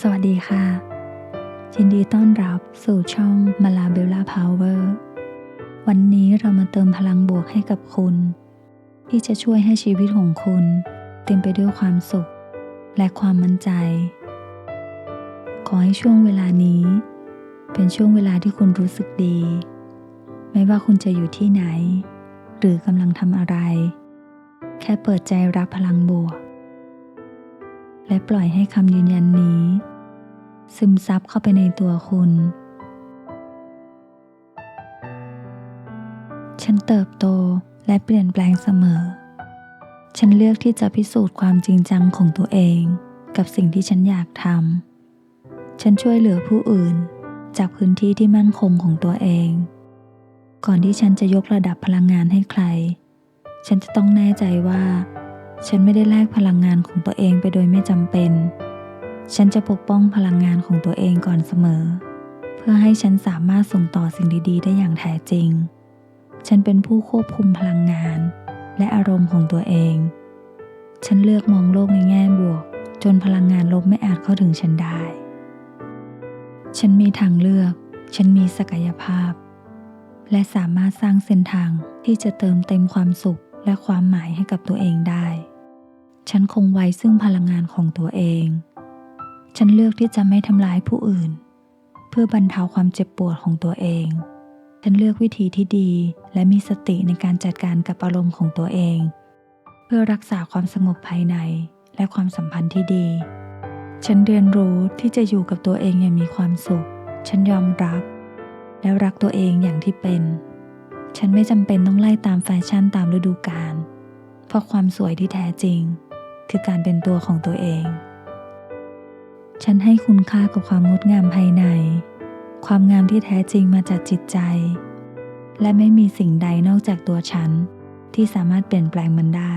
สวัสดีค่ะยินดีต้อนรับสู่ช่องมาลาเบลล่าพาวเวอร์ วันนี้เรามาเติมพลังบวกให้กับคุณ ที่จะช่วยให้ชีวิตของคุณ เต็มไปด้วยความสุข และความมั่นใจ ขอให้ช่วงเวลานี้ เป็นช่วงเวลาที่คุณรู้สึกดี ไม่ว่าคุณจะอยู่ที่ไหน หรือกำลังทำอะไร แค่เปิดใจรับพลังบวก และปล่อยให้คำยืนยันนี้ ซึมซับเข้าไปในตัวคุณ ฉันเติบโตและเปลี่ยนแปลงเสมอ ฉันเลือกที่จะพิสูจน์ความจริงจังของตัวเอง กับสิ่งที่ฉันอยากทำ ฉันช่วยเหลือผู้อื่น จากพื้นที่ที่มั่นคงของตัวเอง ก่อนที่ฉันจะยกระดับพลังงานให้ใคร ฉันจะต้องแน่ใจว่า ฉันไม่ได้แลกพลังงานของตัวเองไปโดยไม่จำเป็น ฉันจะปกป้องพลังงานของตัวเองก่อนเสมอ เพื่อให้ฉันสามารถส่งต่อสิ่งดี ๆ ได้อย่างแท้จริง ฉันเป็นผู้ควบคุมพลังงาน และอารมณ์ของตัวเอง ฉันเลือกมองโลกในแง่บวก จนพลังงานลบไม่อาจเข้าถึงฉันได้ ฉันมีทางเลือก ฉันมีศักยภาพ และสามารถสร้างเส้นทางที่จะเติมเต็มความสุขและความหมายให้กับตัวเองได้ ฉันคงไว้ซึ่งพลังงานของตัวเอง ฉันเลือกที่จะไม่ทำร้ายผู้อื่น เพื่อบรรเทาความเจ็บปวดของตัวเอง ฉันเลือกวิธีที่ดีและมีสติในการจัดการกับอารมณ์ของตัวเอง เพื่อรักษาความสงบภายในและความสัมพันธ์ที่ดี ฉันเรียนรู้ที่จะอยู่กับตัวเองอย่างมีความสุข ฉันยอมรับ และรักตัวเองอย่างที่เป็น ฉันไม่จำเป็นต้องไล่ตามแฟชั่นตามฤดูกาลเพราะความสวยที่แท้จริง คือการเป็นตัวของตัวเอง ฉันให้คุณค่ากับความงดงามภายใน ความงามที่แท้จริงมาจากจิตใจ และไม่มีสิ่งใดนอกจากตัวฉัน ที่สามารถเปลี่ยนแปลงมันได้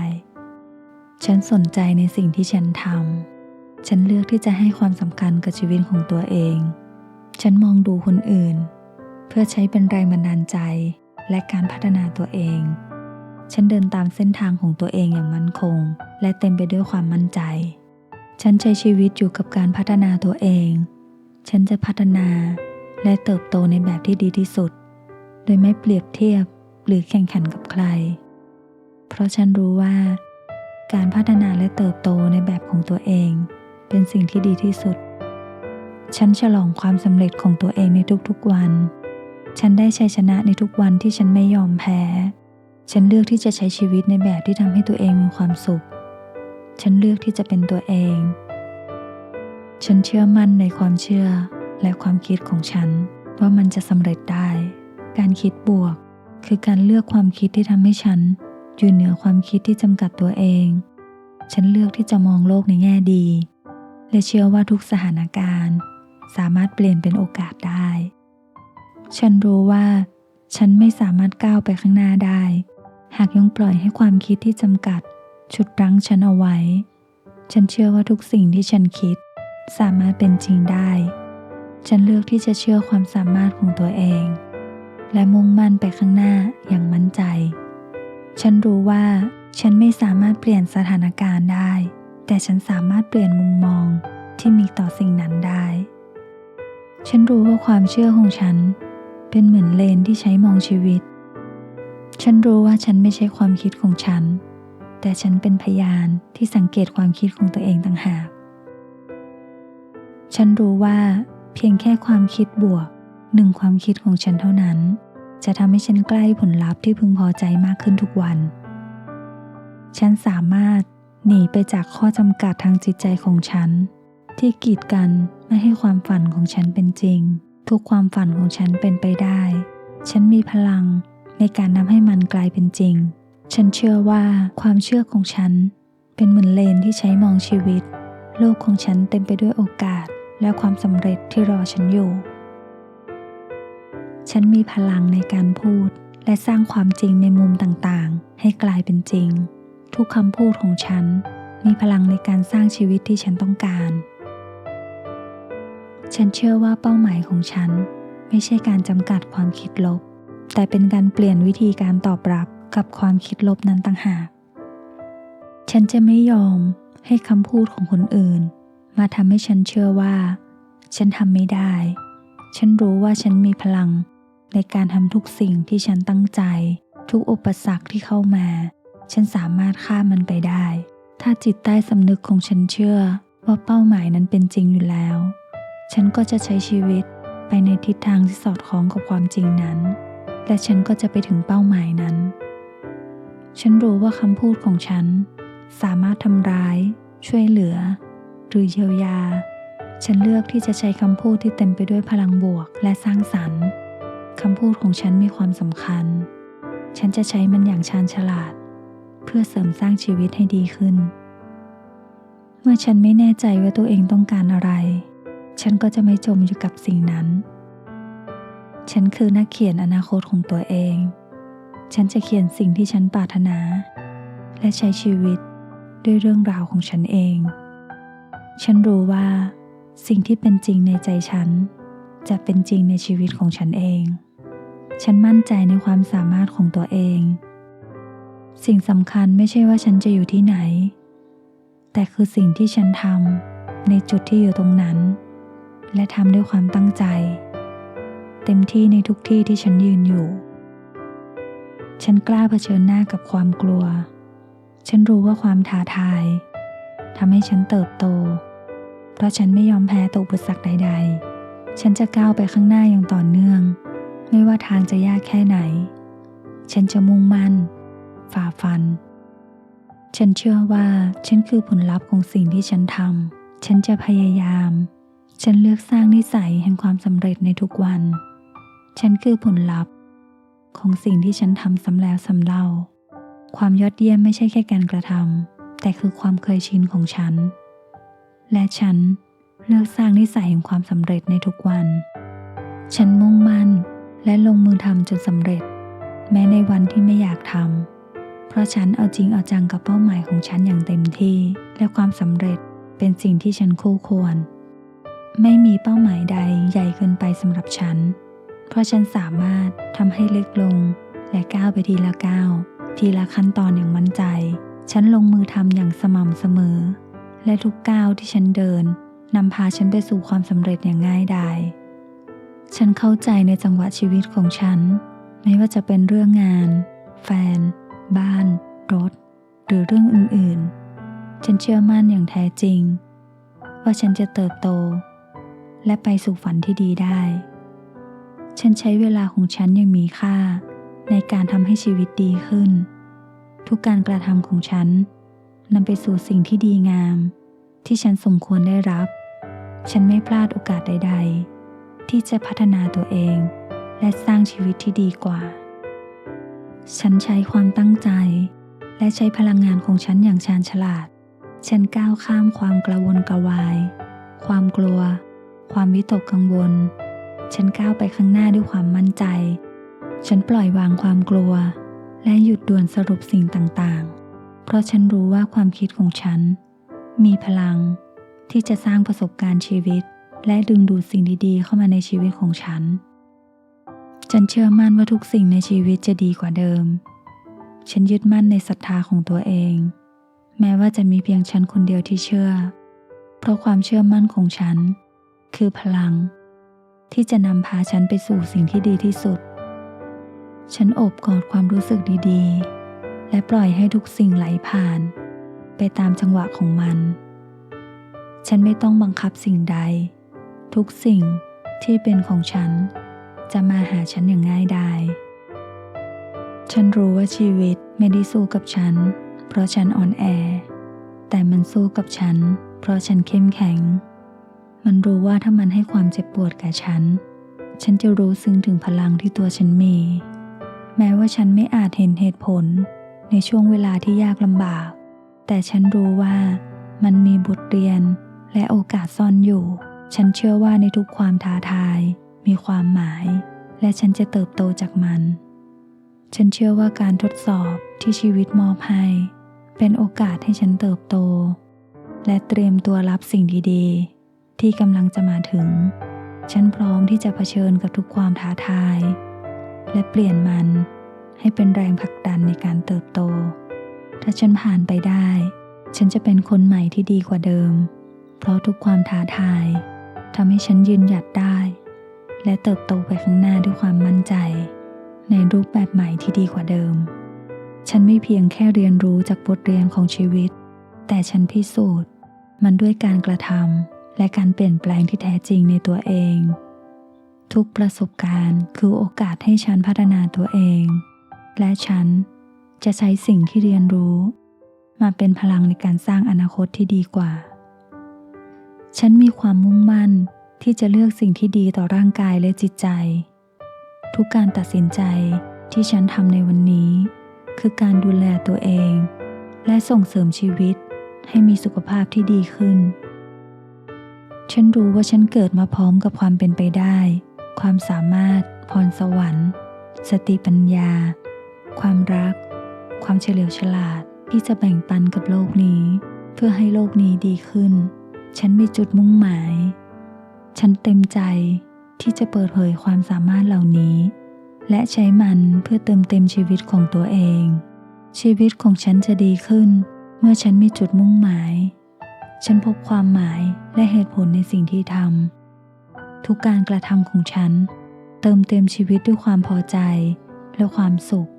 ฉันสนใจในสิ่งที่ฉันทำ ฉันเลือกที่จะให้ความสำคัญกับชีวิตของตัวเอง ฉันมองดูคนอื่น เพื่อใช้เป็นแรงบันดาลใจและการพัฒนาตัวเอง ฉันเดินตามเส้นทางของตัวเองอย่างมั่นคง และเต็มไปด้วยความมั่นใจ ฉันใช้ชีวิตอยู่กับการพัฒนาตัวเอง ฉันจะพัฒนาและเติบโตในแบบที่ดีที่สุด โดยไม่เปรียบเทียบหรือแข่งขันกับใคร เพราะฉันรู้ว่า การพัฒนาและเติบโตในแบบของตัวเอง เป็นสิ่งที่ดีที่สุด ฉันฉลองความสำเร็จของตัวเองในทุกๆวัน ฉันได้ชัยชนะในทุกวันที่ฉันไม่ยอมแพ้ ฉันเลือกที่จะใช้ชีวิตในแบบที่ทำให้ตัวเองมีความสุข ฉันเลือกที่จะเป็นตัวเอง ฉันเชื่อมั่นในความเชื่อและความคิดของฉันว่ามันจะสำเร็จได้ การคิดบวก คือการเลือกความคิดที่ทำให้ฉันอยู่เหนือความคิดที่จำกัดตัวเอง ฉันเลือกที่จะมองโลกในแง่ดี และเชื่อว่าทุกสถานการณ์ สามารถเปลี่ยนเป็นโอกาสได้ ฉันรู้ว่า ฉันไม่สามารถก้าวไปข้างหน้าได้ หากยังปล่อยให้ความคิดที่จำกัด ชุดรั้งฉันเอาไว้ ฉันเชื่อว่าทุกสิ่งที่ฉันคิด สามารถเป็นจริงได้ ฉันเลือกที่จะเชื่อความสามารถของตัวเอง และมุ่งมั่นไปข้างหน้าอย่างมั่นใจ ฉันรู้ว่าฉันไม่สามารถเปลี่ยนสถานการณ์ได้ แต่ฉันสามารถเปลี่ยนมุมมองที่มีต่อสิ่งนั้นได้ ฉันรู้ว่าความเชื่อของฉัน เป็นเหมือนเลนที่ใช้มองชีวิต ฉันรู้ว่าฉันไม่ใช่ความคิดของฉัน แต่ฉันเป็นพยานที่สังเกตความคิดของตัวเองต่างหาก ฉันรู้ว่า เพียงแค่ความคิดบวกหนึ่งความคิดของฉันเท่านั้น จะทำให้ฉันใกล้ผลลัพธ์ที่พึงพอใจมากขึ้นทุกวัน ฉันสามารถหนีไปจากข้อจำกัดทางจิตใจของฉัน ที่กีดกันไม่ให้ความฝันของฉันเป็นจริง ทุกความฝันของฉันเป็นไปได้ ฉันมีพลังในการทำให้มันกลายเป็นจริง ฉันเชื่อว่าความเชื่อของฉัน เป็นเหมือนเลนที่ใช้มองชีวิต โลกของฉันเต็มไปด้วยโอกาสและความสำเร็จที่รอฉันอยู่ ฉันมีพลังในการพูด และสร้างความจริงในมุมต่างๆ ให้กลายเป็นจริง ทุกคำพูดของฉัน มีพลังในการสร้างชีวิตที่ฉันต้องการ ฉันเชื่อว่าเป้าหมายของฉัน ไม่ใช่การจำกัดความคิดลบ แต่เป็นการเปลี่ยนวิธีการตอบรับ กับความคิดลบนั้นต่างหาก ฉันจะไม่ยอมให้คำพูดของคนอื่น มาทำให้ฉันเชื่อว่า ฉันทำไม่ได้ ฉันรู้ว่าฉันมีพลังในการทำทุกสิ่งที่ฉันตั้งใจ ทุกอุปสรรคที่เข้ามา ฉันสามารถข้ามมันไปได้ ถ้าจิตใต้สำนึกของฉันเชื่อว่าเป้าหมายนั้นเป็นจริงอยู่แล้ว ฉันก็จะใช้ชีวิตไปในทิศทางที่สอดคล้องกับความจริงนั้น และฉันก็จะไปถึงเป้าหมายนั้น ฉันรู้ว่าคำพูดของฉัน สามารถทำร้าย ช่วยเหลือ หรือเยียวยา ฉันเลือกที่จะใช้คำพูดที่เต็มไปด้วยพลังบวกและสร้างสรรค์คำพูดของฉันมีความสำคัญ ฉันจะใช้มันอย่างชาญฉลาด เพื่อเสริมสร้างชีวิตให้ดีขึ้น เมื่อฉันไม่แน่ใจว่าตัวเองต้องการอะไร ฉันก็จะไม่จมอยู่กับสิ่งนั้น ฉันคือนักเขียนอนาคตของตัวเอง ฉันจะเขียนสิ่งที่ฉันปรารถนา และใช้ชีวิตด้วยเรื่องราวของฉันเอง ฉันรู้ว่า สิ่งที่เป็นจริงในใจฉัน จะเป็นจริงในชีวิตของฉันเอง ฉันมั่นใจในความสามารถของตัวเอง สิ่งสำคัญไม่ใช่ว่าฉันจะอยู่ที่ไหน แต่คือสิ่งที่ฉันทำในจุดที่อยู่ตรงนั้น และทำด้วยความตั้งใจ เต็มที่ในทุกที่ที่ฉันยืนอยู่ ฉันกล้าเผชิญหน้ากับความกลัว ฉันรู้ว่าความท้าทายทำให้ฉันเติบโต เพราะฉันไม่ยอมแพ้ต่ออุปสรรคใด ๆ ฉันจะก้าวไปข้างหน้าอย่างต่อเนื่อง ไม่ว่าทางจะยากแค่ไหน ฉันจะมุ่งมั่น ฝ่าฟัน ฉันเชื่อว่าฉันคือผลลัพธ์ของสิ่งที่ฉันทำ ฉันจะพยายาม ฉันเลือกสร้างนิสัยแห่งความสำเร็จในทุกวัน ฉันคือผลลัพธ์ ของสิ่งที่ฉันทำซ้ำแล้วซ้ำเล่า ความยอดเยี่ยมไม่ใช่แค่การกระทำแต่คือความเคยชินของฉัน และฉันเลือกสร้างนิสัยแห่งความสำเร็จในทุกวัน ฉันมุ่งมั่นและลงมือทำจนสำเร็จ แม้ในวันที่ไม่อยากทำเพราะฉันเอาจริงเอาจังกับเป้าหมายของฉันอย่างเต็มที่ และความสำเร็จเป็นสิ่งที่ฉันคู่ควร ไม่มีเป้าหมายใดใหญ่เกินไปสำหรับฉัน เพราะฉันสามารถทำให้เล็กลง และก้าวไปทีละก้าวทีละขั้นตอนอย่างมั่นใจ ฉันลงมือทำอย่างสม่ำเสมอ และทุกก้าวที่ฉันเดินนำพาฉันไปสู่ความสำเร็จอย่างง่ายดายฉันเข้าใจในจังหวะชีวิตของฉัน ไม่ว่าจะเป็นเรื่องงาน แฟน บ้าน รถ หรือเรื่องอื่นๆ ฉันเชื่อมั่นอย่างแท้จริง ว่าฉันจะเติบโต และไปสู่ฝันที่ดีได้ ฉันใช้เวลาของฉันอย่างมีค่า ในการทำให้ชีวิตดีขึ้น ทุกการกระทำของฉันนำไปสู่สิ่งที่ดีงาม ที่ฉันสมควรได้รับ ฉันไม่พลาดโอกาสใด ๆ ที่จะพัฒนาตัวเอง และสร้างชีวิตที่ดีกว่า ฉันใช้ความตั้งใจ และใช้พลังงานของฉันอย่างชาญฉลาด ฉันก้าวข้ามความกระวนกระวาย ความกลัว ความวิตกกังวล ฉันก้าวไปข้างหน้าด้วยความมั่นใจ ฉันปล่อยวางความกลัว และหยุดด่วนสรุปสิ่งต่างๆ เพราะฉันรู้ว่าความคิดของฉัน มีพลัง ที่จะสร้างประสบการณ์ชีวิต และดึงดูดสิ่งดีๆ เข้ามาในชีวิตของฉัน ฉันเชื่อมั่นว่าทุกสิ่งในชีวิตจะดีกว่าเดิม ฉันยึดมั่นในศรัทธาของตัวเอง แม้ว่าจะมีเพียงฉันคนเดียวที่เชื่อ เพราะความเชื่อมั่นของฉัน คือพลัง ที่จะนำพาฉันไปสู่สิ่งที่ดีที่สุด ฉันโอบกอดความรู้สึกดีๆ และปล่อยให้ทุกสิ่งไหลผ่าน ไปตามจังหวะของมัน ฉันไม่ต้องบังคับสิ่งใด ทุกสิ่งที่เป็นของฉัน จะมาหาฉันอย่างง่ายดาย ฉันรู้ว่าชีวิตไม่ได้สู้กับฉัน เพราะฉันอ่อนแอ แต่มันสู้กับฉัน เพราะฉันเข้มแข็ง มันรู้ว่าถ้ามันให้ความเจ็บปวดแก่ฉัน ฉันจะรู้ซึ้งถึงพลังที่ตัวฉันมี แม้ว่าฉันไม่อาจเห็นเหตุผลในช่วงเวลาที่ยากลำบาก แต่ฉันรู้ว่ามันมีบทเรียนและโอกาสซ่อนอยู่ ฉันเชื่อว่าในทุกความท้าทาย มีความหมาย และฉันจะเติบโตจากมัน ฉันเชื่อว่าการทดสอบที่ชีวิตมอบให้เป็นโอกาสให้ฉันเติบโต และเตรียมตัวรับสิ่งดีๆ ที่กำลังจะมาถึง ฉันพร้อมที่จะเผชิญกับทุกความท้าทาย และเปลี่ยนมันให้เป็นแรงผลักดันในการเติบโต ถ้าฉันผ่านไปได้ ฉันจะเป็นคนใหม่ที่ดีกว่าเดิม เพราะทุกความท้าทายทำให้ฉันยืนหยัดได้ และเติบโตไปข้างหน้าด้วยความมั่นใจ ในรูปแบบใหม่ที่ดีกว่าเดิม ฉันไม่เพียงแค่เรียนรู้จากบทเรียนของชีวิต แต่ฉันพิสูจน์มันด้วยการกระทำ และการเปลี่ยนแปลงที่แท้จริงในตัวเอง ทุกประสบการณ์คือโอกาสให้ฉันพัฒนาตัวเอง และฉันจะใช้สิ่งที่เรียนรู้ มาเป็นพลังในการสร้างอนาคตที่ดีกว่า ฉันมีความมุ่งมั่นที่จะเลือกสิ่งที่ดีต่อร่างกายและจิตใจ ทุกการตัดสินใจที่ฉันทำในวันนี้ คือการดูแลตัวเอง และส่งเสริมชีวิตให้มีสุขภาพที่ดีขึ้น ฉันรู้ว่าฉันเกิดมาพร้อมกับความเป็นไปได้ ความสามารถ พรสวรรค์ สติปัญญา ความรัก ความเฉลียวฉลาดที่จะแบ่งปันกับโลกนี้ เพื่อให้โลกนี้ดีขึ้น ฉันมีจุดมุ่งหมาย ฉันเต็มใจที่จะเปิดเผยความสามารถเหล่านี้ และใช้มันเพื่อเติมเต็มชีวิตของตัวเอง ชีวิตของฉันจะดีขึ้น เมื่อฉันมีจุดมุ่งหมาย ฉันพบความหมายและเหตุผลในสิ่งที่ทำทุกการกระทำของฉัน เติมเต็มชีวิตด้วยความพอใจและความสุข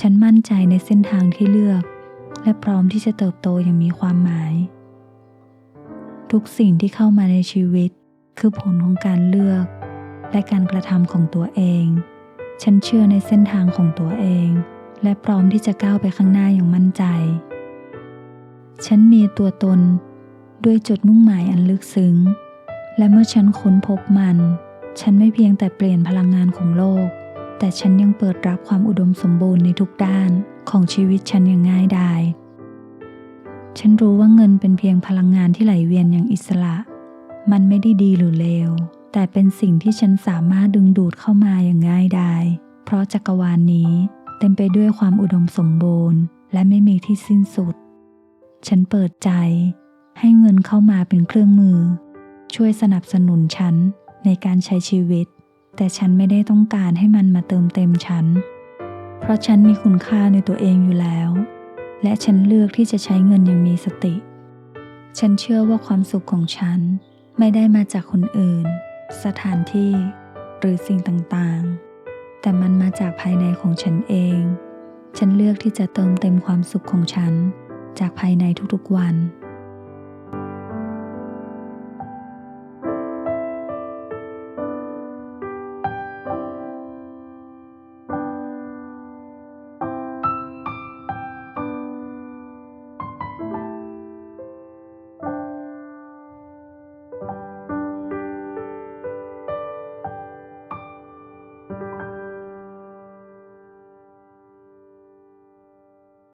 ฉันมั่นใจในเส้นทางที่เลือก และพร้อมที่จะเติบโตอย่างมีความหมาย ทุกสิ่งที่เข้ามาในชีวิต คือผลของการเลือก และการกระทำของตัวเอง ฉันเชื่อในเส้นทางของตัวเอง และพร้อมที่จะก้าวไปข้างหน้าอย่างมั่นใจ ฉันมีตัวตนด้วยจุดมุ่งหมายอันลึกซึ้ง และเมื่อฉันค้นพบมัน ฉันไม่เพียงแต่เปลี่ยนพลังงานของโลก แต่ฉันยังเปิดรับความอุดมสมบูรณ์ในทุกด้านของชีวิตฉันอย่างง่ายดาย ฉันรู้ว่าเงินเป็นเพียงพลังงานที่ไหลเวียนอย่างอิสระ มันไม่ได้ดีหรือเลว แต่เป็นสิ่งที่ฉันสามารถดึงดูดเข้ามาอย่างง่ายดาย เพราะจักรวาลนนี้เต็มไปด้วยความอุดมสมบูรณ์ และไม่มีที่สิ้นสุด ฉันเปิดใจ ให้เงินเข้ามาเป็นเครื่องมือ ช่วยสนับสนุนฉันในการใช้ชีวิต แต่ฉันไม่ได้ต้องการให้มันมาเติมเต็มฉัน เพราะฉันมีคุณค่าในตัวเองอยู่แล้ว และฉันเลือกที่จะใช้เงินอย่างมีสติ ฉันเชื่อว่าความสุขของฉันไม่ได้มาจากคนอื่น สถานที่ หรือสิ่งต่างๆ แต่มันมาจากภายในของฉันเอง ฉันเลือกที่จะเติมเต็มความสุขของฉัน จากภายในทุกๆวัน